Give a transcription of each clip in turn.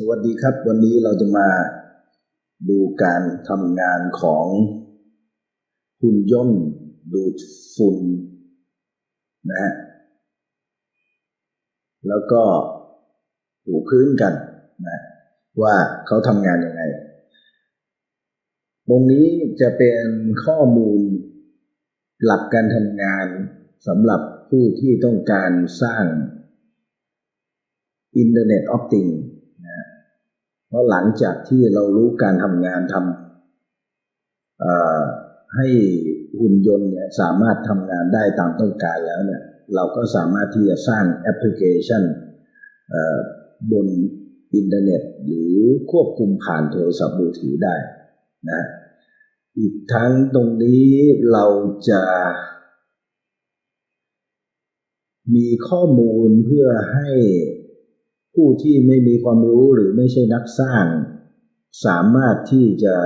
สวัสดีครับ วันนี้เราจะมาดูการทำงานของหุ่นยนต์ดูดฝุ่นนะฮะแล้วก็ถูพื้นกันนะว่าเขาทำงานยังไง ตรงนี้จะเป็นข้อมูลหลักการทำงานสำหรับผู้ที่ต้องการสร้าง Internet of Things นะเพ ราะหลังจากที่เรารู้การทำงานทำให้หุ่นยนต์เนี่ยสามารถทำงานได้ตามต้องการแล้วเนี่ยเราก็สามารถที่จะสร้างแอปพลิเคชันบนอินเทอร์เน็ต หรือควบคุมผ่านโทรศัพท์มือถือได้นะอีกทั้งตรงนี้เราจะมีข้อมูลเพื่อให้ ผู้ที่ไม่มีความรู้หรือไม่ใช่นักสร้าง สามารถที่จะ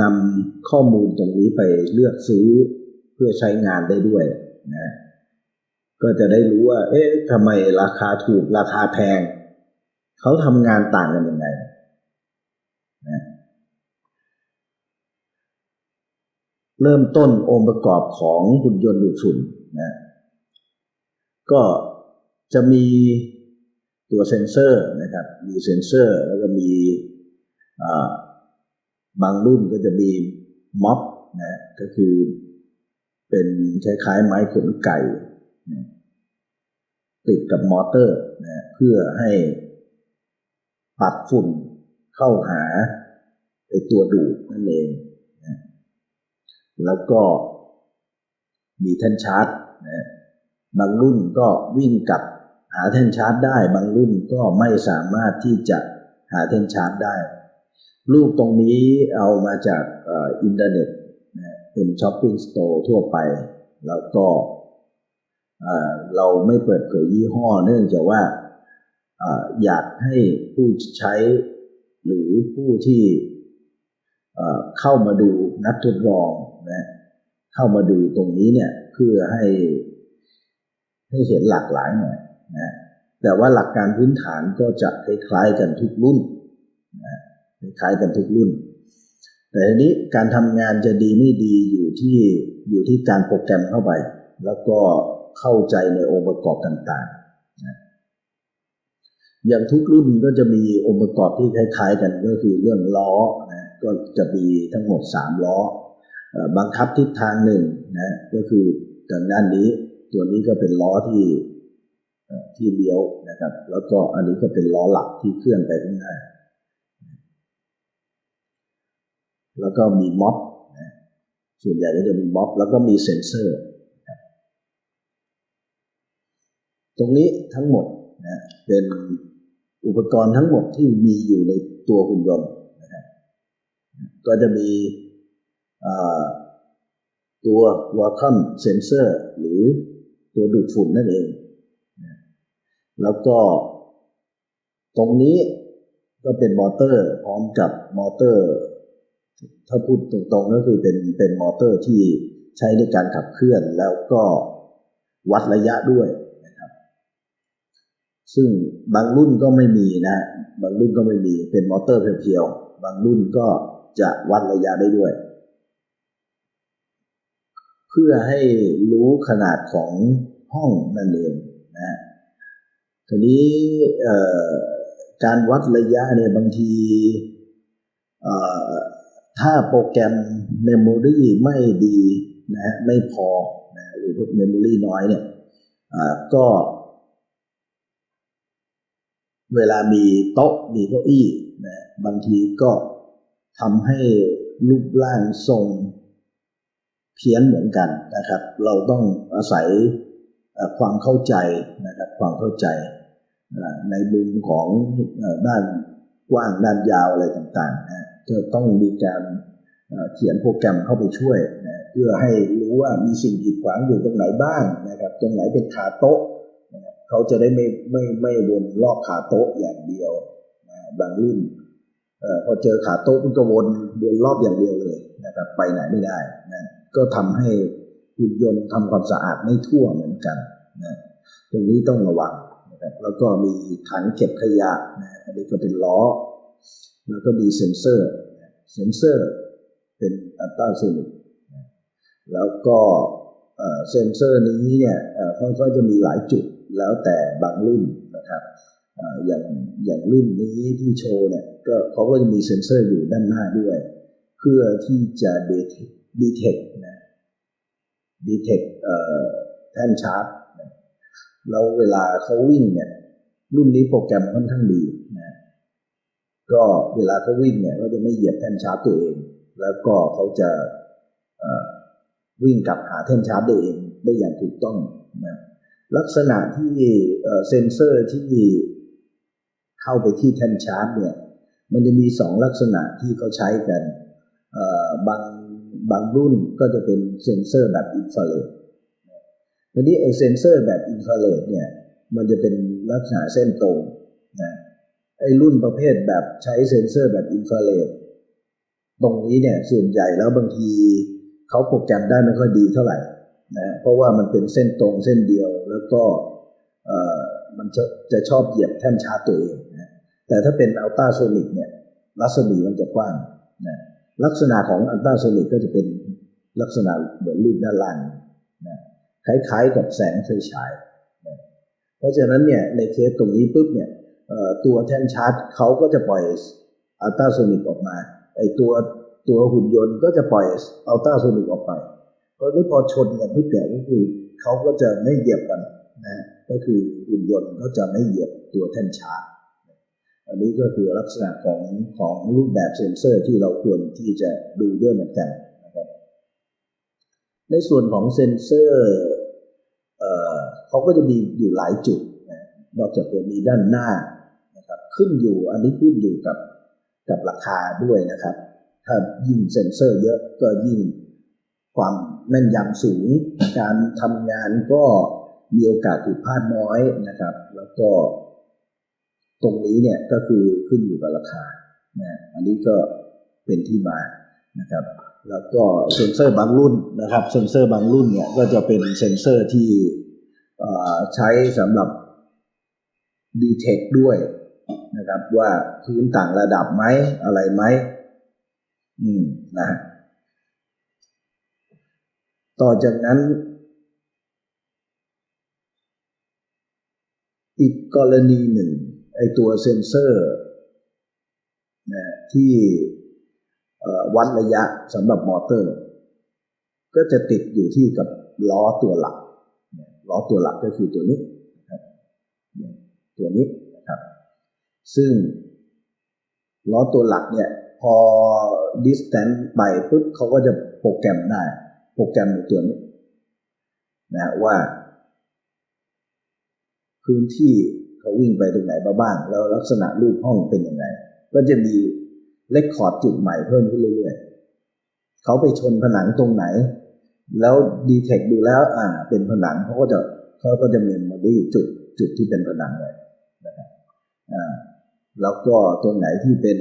นำข้อมูลตรงนี้ไปเลือกซื้อเพื่อใช้งานได้ด้วยนะก็จะได้รู้ว่า เอ๊ะทำไมราคาถูกราคาแพง เขาทำงานต่างกันยังไงนะเริ่มต้นองค์ประกอบของหุ่นยนต์ดูดฝุ่นนะก็จะมี ตัวเซนเซอร์นะครับ มีเซนเซอร์แล้วก็มีบางรุ่นก็จะมีม็อบนะก็คือเป็นคล้ายๆไม้ขนไก่นะติดกับมอเตอร์นะเพื่อให้ปัดฝุ่นเข้าหาไอตัวดูดนั่นเองนะแล้วก็มีแท่นชาร์จนะบางรุ่นก็วิ่งกับ หาแท่นชาร์จได้บางรุ่นก็ไม่สามารถที่จะหาแท่นชาร์จได้ รูปตรงนี้เอามาจากอินเทอร์เน็ตเป็นช้อปปิ้งสโตร์ทั่วไป แล้วก็เราไม่เปิดเผยยี่ห้อเนื่องจากว่าอยากให้ผู้ใช้หรือผู้ที่เข้ามาดูนักทดลองนะเข้ามาดูตรงนี้เนี่ยเพื่อให้ให้เห็นหลากหลายหน่อย นะแต่ว่าหลักการพื้นฐานก็จะคล้ายๆกันทุกรุ่นนะคล้ายๆกันทุกรุ่น แต่ทีนี้การทำงานจะดีไม่ดีอยู่ที่อยู่ที่การโปรแกรมเข้าไป แล้วก็เข้าใจในองค์ประกอบต่างๆนะอย่างทุกรุ่นก็จะมีองค์ประกอบที่คล้าย ๆ กันก็คือเรื่องล้อนะก็จะมีทั้งหมด 3 ล้อบังคับทิศทางหนึ่งนะก็คือทางด้านนี้ ตัวนี้ก็เป็นล้อที่ ที่เลี้ยวนะครับ แล้วก็อันนี้ก็เป็นล้อหลักที่เคลื่อนไปข้างหน้า แล้วก็มีม็อบนะส่วนใหญ่ก็จะมีม็อบแล้วก็มีเซ็นเซอร์ ตรงนี้ทั้งหมดนะเป็นอุปกรณ์ทั้งหมดที่มีอยู่ในตัวหุ่นยนต์นะครับก็จะมีตัว vacuum sensor หรือตัวดูดฝุ่นนั่นเอง แล้วก็ ตรงนี้ก็เป็นมอเตอร์พร้อมกับมอเตอร์ ถ้าพูดตรงๆก็คือเป็นเป็นมอเตอร์ที่ใช้ในการขับเคลื่อนแล้วก็วัดระยะด้วยนะครับ ซึ่งบางรุ่นก็ไม่มีนะ บางรุ่นก็ไม่มีเป็นมอเตอร์เพียวๆบางรุ่นก็จะวัดระยะได้ด้วย เพื่อให้รู้ขนาดของห้องนั่นเอง ทีนี้การวัดระยะเนี่ยบางทีถ้าโปรแกรมเมมโมรีไม่ดีนะฮะไม่พอนะหรือเมมโมรีน้อยเนี่ยก็ เวลามีโต๊ะมีเก้าอี้นะบางทีก็ทำให้รูปร่างทรงเพี้ยนเหมือนกันนะครับ เราต้องอาศัยความเข้าใจนะครับ ความเข้าใจ ในมุมของด้านกว้างด้านยาวอะไรต่างๆนะจะต้องมีการเขียนโปรแกรมเข้าไปช่วยนะเพื่อให้รู้ว่ามีสิ่งกีดขวางอยู่ตรงไหนบ้างนะครับ ตรงไหนเป็นขาโต๊ะนะเขาจะได้ไม่ไม่ไม่วนรอบขาโต๊ะอย่างเดียวนะบางรุ่นพอเจอขาโต๊ะมันก็วนวนรอบอย่างเดียวเลยนะครับ ไปไหนไม่ได้นะก็ทำให้หุ่นยนต์ทำความสะอาดไม่ทั่วเหมือนกันนะตรงนี้ต้องระวัง แล้วก็มีถังเก็บขยะนะอันนี้ก็เป็นล้อ แล้วก็มีเซ็นเซอร์เซ็นเซอร์เป็นอัลตราโซนิกแล้วก็เซ็นเซอร์นี้เนี่ยเอ่อเขาก็จะมีหลายจุดแล้วแต่บางรุ่นนะครับอย่างอย่างรุ่นนี้ที่โชว์เนี่ยก็เขาก็จะมีเซ็นเซอร์อยู่ด้านหน้าด้วย เพื่อที่จะดีดีเทคนะดีเทคแท่นชาร์จ แล้วเวลาเขาวิ่งเนี่ย รุ่นนี้โปรแกรมค่อนข้างดีนะก็เวลาเขาวิ่งเนี่ยก็จะไม่เหยียบแท่นชาร์จตัวเอง แล้วก็เขาจะวิ่งกลับหาแท่นชาร์จได้เองได้อย่างถูกต้องนะลักษณะที่เซนเซอร์ที่เข้าไปที่แท่นชาร์จเนี่ย มันจะมีสองลักษณะที่เขาใช้กันบางบางรุ่นก็จะเป็นเซนเซอร์แบบอินฟราเรด ทีนี้ไอเซนเซอร์แบบอินฟราเรดเนี่ยมันจะเป็นลักษณะเส้นตรงนะไอรุ่นประเภทแบบใช้เซนเซอร์แบบอินฟราเรดตรงนี้เนี่ยส่วนใหญ่แล้วบางทีเขาโปรแกรมได้ไม่ค่อยดีเท่าไหร่นะเพราะว่ามันเป็นเส้นตรงเส้นเดียวแล้วก็เอ่อมันจะจะชอบเหยียบแท่นชาร์จตัวเองนะแต่ถ้าเป็นอัลตราโซนิกเนี่ยรัศมีมันจะกว้างนะลักษณะของอัลตราโซนิกก็จะเป็นลักษณะเหมือนรูปด้านล่างนะ คล้ายๆกับแสงไฟฉาย เพราะฉะนั้นเนี่ยในเคสตรงนี้ปุ๊บเนี่ยตัวแท่นชาร์จเขาก็จะปล่อยอัลตราโซนิกออกมาไอตัวตัวหุ่นยนต์ก็จะปล่อยอัลตราโซนิกออกไปเพราะนี้พอชนกันปุ๊บเนี่ก็คือเขาก็จะไม่เหยียบกันนะก็คือหุ่นยนต์ก็จะไม่เหยียบตัวแท่นชาร์จอันนี้ก็คือลักษณะของของรูปแบบเซ็นเซอร์ที่เราควรที่จะดูด้วยเหมือนกันนะครับในส่วนของเซ็นเซอร์ เขาก็จะมีอยู่หลายจุดนะนอกจากจะมีด้านหน้านะครับขึ้นอยู่อันนี้ขึ้นอยู่กับกับราคาด้วยนะครับ ถ้ายิ่งเซ็นเซอร์เยอะก็ยิ่งความแม่นยำสูง การทำงานก็มีโอกาสผิดพลาดน้อยนะครับ แล้วก็ ตรงนี้เนี่ยก็คือขึ้นอยู่กับราคานะอันนี้ก็เป็นที่มานะครับ แล้วก็เซ็นเซอร์บางรุ่นนะครับ เซ็นเซอร์บางรุ่นเนี่ยก็จะเป็นเซ็นเซอร์ที่ ใช้สำหรับดีเทคด้วยนะครับ ว่าพื้นต่างระดับไหมอะไรไหมอืมนะต่อจากนั้น อีกกรณีหนึ่ง ไอตัวเซนเซอร์นะที่วัดระยะสำหรับมอเตอร์ ก็จะติดอยู่ที่กับล้อตัวหลัก ล้อตัวหลักก็คือตัวนี้นะครับตัวนี้นะครับ ซึ่งล้อตัวหลักเนี่ยพอ distance ไปปุ๊บเขาก็จะโปรแกรมได้ โปรแกรมในตัวนี้นะว่า พื้นที่เขาวิ่งไปตรงไหนมาบ้าง แล้วลักษณะรูปห้องเป็นยังไง ก็จะมีเลคคอร์ดจุดใหม่เพิ่มขึ้นเรื่อยๆเขาไปชนผนังตรงไหน แล้วดีเทคดูแล้วอ่าเป็นผนังเขาก็จะเขาก็จะเมมโมรี่จุดจุดที่เป็นผนังเลยนะครับอ่าแล้วก็ตรงไหนที่เป็น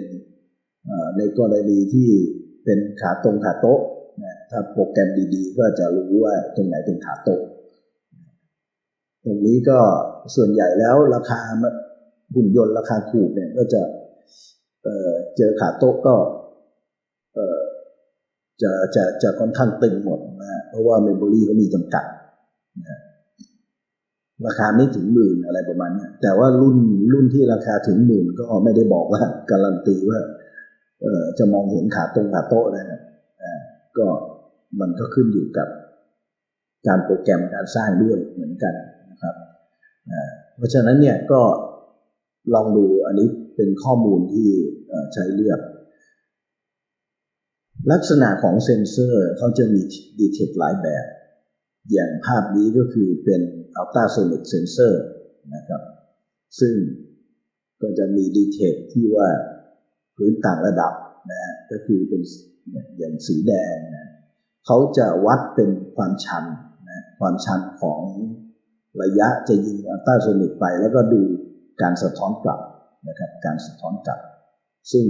อ่อในกรณีที่เป็นขาตรงขาโต๊ะนะถ้าโปรแกรมดีๆ ก็จะรู้ว่าตรงไหนเป็นขาโต๊ะตรงนี้ก็ส่วนใหญ่แล้วราคาหุ่นยนต์ราคาถูกเนี่ยก็จะเออเจอขาโต๊ะก็ จะจะจะค่อนข้างตึงหมดนะเพราะว่าเมมโมรี่ก็มีจำกัดนะราคาไม่ถึงหมื่นอะไรประมาณนี้แต่ว่ารุ่นรุ่นที่ราคาถึงหมื่นก็ไม่ได้บอกว่าการันตีว่าเอ่อจะมองเห็นขาตรงขาโต๊ะนะครับก็มันก็ขึ้นอยู่กับการโปรแกรมการสร้างด้วยเหมือนกันนะครับเพราะฉะนั้นเนี่ยก็ลองดูอันนี้เป็นข้อมูลที่ใช้เลือก ลักษณะของเซนเซอร์เขาจะมีดีเทคหลายแบบ อย่างภาพนี้ก็คือเป็นอัลตราโซนิกเซนเซอร์นะครับ ซึ่งก็จะมีดีเทคที่ว่าพื้นต่างระดับนะฮะก็คือเป็นอย่างสีแดงนะเขาจะวัดเป็นความชันนะความชันของระยะจะยิงอัลตราโซนิกไป แล้วก็ดูการสะท้อนกลับนะครับ การสะท้อนกลับ ซึ่ง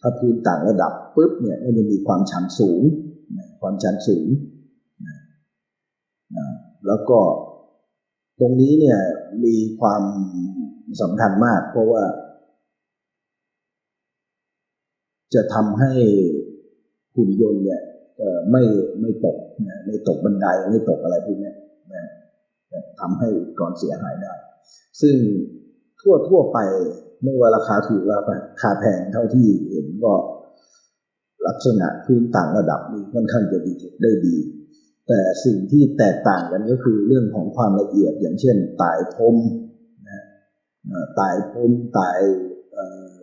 ถ้าพื้นต่างระดับปุ๊บเนี่ยก็จะมีความชันสูง ความชันสูง แล้วก็ตรงนี้เนี่ยมีความสำคัญมาก เพราะว่า จะทำให้หุ่นยนต์เนี่ยไม่ไม่ตกไม่ตกบันไดไม่ตกอะไรพวกนี้นะทำให้อุปกรณ์เสียหายได้ ซึ่งทั่วทั่วไป ไม่ว่าราคาถูกราคาแพงเท่าที่เห็นก็ลักษณะพื้นต่างระดับนี้ค่อนข้างจะดีได้ดี แต่สิ่งที่แตกต่างกันก็คือเรื่องของความละเอียดอย่างเช่นตายพรมนะตายพรมตายออ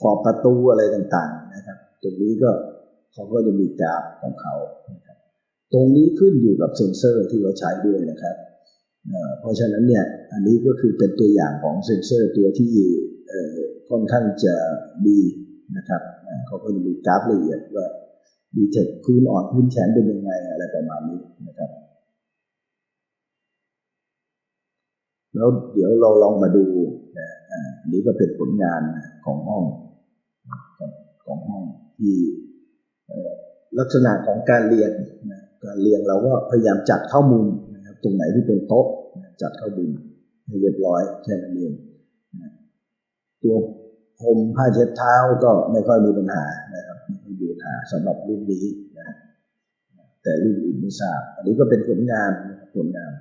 ขอบประตูอะไรต่างๆนะครับ ตรงนี้ก็เขาก็จะมีกราฟของเขานะครับตรงนี้ขึ้นอยู่กับเซ็นเซอร์ที่เราใช้ด้วยนะครับ เพราะฉะนั้นเนี่ยอันนี้ก็คือเป็นตัวอย่างของเซ็นเซอร์ตัวที่เอ่ ค่อนข้างจะดีนะครับเขาก็จะมีกราฟละเอียดว่าดีเทคพื้นอ่อนพื้นแข็งเป็นยังไงอะไรประมาณนี้นะครับ แล้วเดี๋ยวเราลองมาดูนะอ่าอันนี้ก็เป็นผลงานของห้องของห้องที่ลักษณะของการเรียนนะการเรียนเราก็พยายามจัดข้ามุมนะครับตรงไหนที่เป็นโต๊ะจัดข้ามุมให้เรียบร้อยแค่นั้นเอง ตัวพรมผ้าเช็ดเท้าก็ไม่ค่อยมีปัญหานะครับไม่ค่อยมีปัญหาสำหรับรุ่นนี้นะแต่รุ่นอื่นไม่ทราบ อันนี้ก็เป็นผลงานผลงาน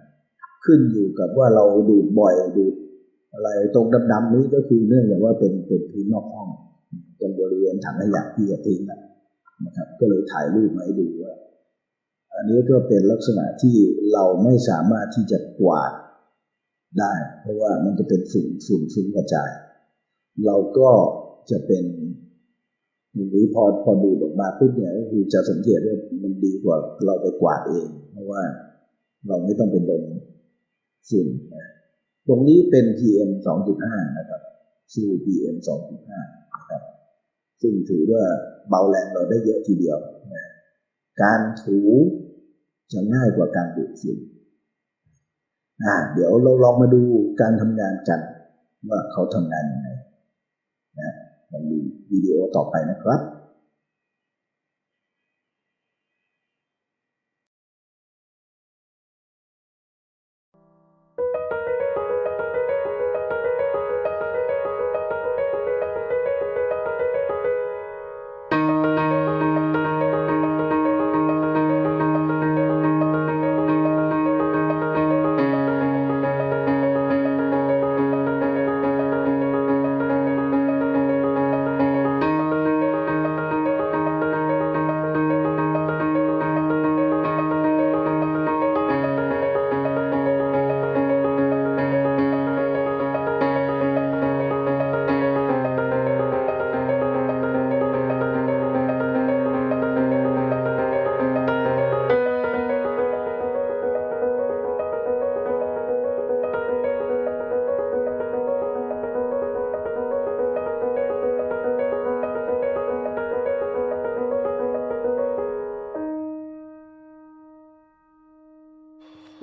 ขึ้นอยู่กับว่าเราดูดบ่อยดูดอะไรตรงดำๆนี้ก็คือเนื่องจากว่าเป็นเป็นพื้นนอกห้องตรงบริเวณถังขยะที่จะทิ้งนะนะครับ ก็เลยถ่ายรูปมาให้ดูว่า อันนี้ก็เป็นลักษณะที่เราไม่สามารถที่จะกวาดได้ เพราะว่ามันจะเป็นฝุ่นฝุ่นฟุ้งกระจาย เราก็จะเป็นตรงนี้พอพอดูออกมาปุ๊บเนี่ยก็คือจะสังเกตว่ามันดีกว่าเราไปกวาดเอง เพราะว่าเราไม่ต้องเป็นดมฝุ่นนะตรงนี้เป็น PM 2.5 นะครับชื่อ PM 2.5 นะครับ ซึ่งถือว่าเบาแรงเราได้เยอะทีเดียวนะการถูจะง่ายกว่าการดูดฝุ่นอ่าเดี๋ยวเราลองมาดูการทำงานกันว่าเขาทำงานยังไง นะลองดูวิดีโอต่อไปนะครับ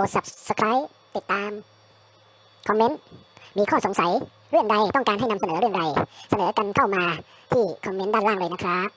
ด subscribe ติดตาม คอมเมนต์ มีข้อสงสัยเรื่องใดต้องการให้นำเสนอเรื่องใด เสนอกันเข้ามาที่คอมเมนต์ด้านล่างเลยนะครับ